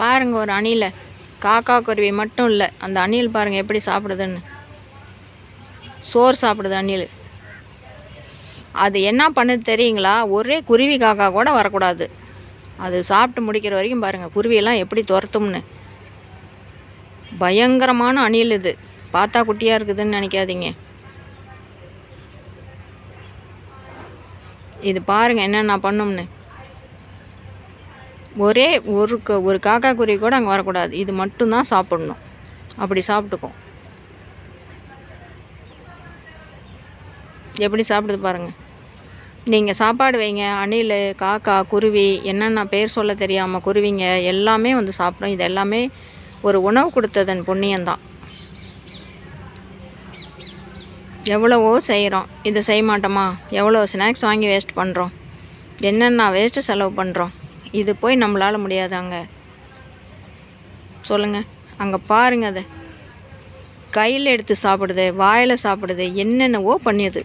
பாருங்க ஒரு அணிலை. காக்கா குருவி மட்டும் இல்லை அந்த அணில் பாருங்க எப்படி சாப்பிடுதுன்னு. சோறு சாப்பிடுது அணில். அது என்ன பண்ணுது தெரியுங்களா? ஒரே குருவி காக்கா கூட வரக்கூடாது. அது சாப்பிட்டு முடிக்கிற வரைக்கும் பாருங்கள் குருவியெல்லாம் எப்படி துரத்தும்னு. பயங்கரமான அணில் இது. பார்த்தா குட்டியாக இருக்குதுன்னு நினைக்காதீங்க. இது பாருங்கள் என்னென்ன பண்ணும்னு. ஒரே ஒரு க ஒரு காக்கா குருவி கூட அங்கே வரக்கூடாது. இது மட்டும்தான் சாப்பிடணும். அப்படி சாப்பிட்டுக்கும் எப்படி சாப்பிடுது பாருங்கள் நீங்கள் சாப்பாடு வைங்க அணில் காக்கா குருவி என்னென்ன பேர் சொல்ல தெரியாமல் குருவிங்க எல்லாமே வந்து சாப்பிடும். இது எல்லாமே ஒரு உணவு கொடுத்ததன் புண்ணியம்தான். எவ்வளவோ செய்கிறோம் இதை செய்ய மாட்டோமா? எவ்வளோ ஸ்நாக்ஸ் வாங்கி வேஸ்ட் பண்ணுறோம் என்னென்ன வேஸ்ட்டு செலவு பண்ணுறோம் இது போய் நம்மளால் முடியாதாங்க. சொல்லுங்கள் அங்கே பாருங்கள் அதை. கையில் எடுத்து சாப்பிடுது வாயில் சாப்பிடுது என்னென்னவோ பண்ணுது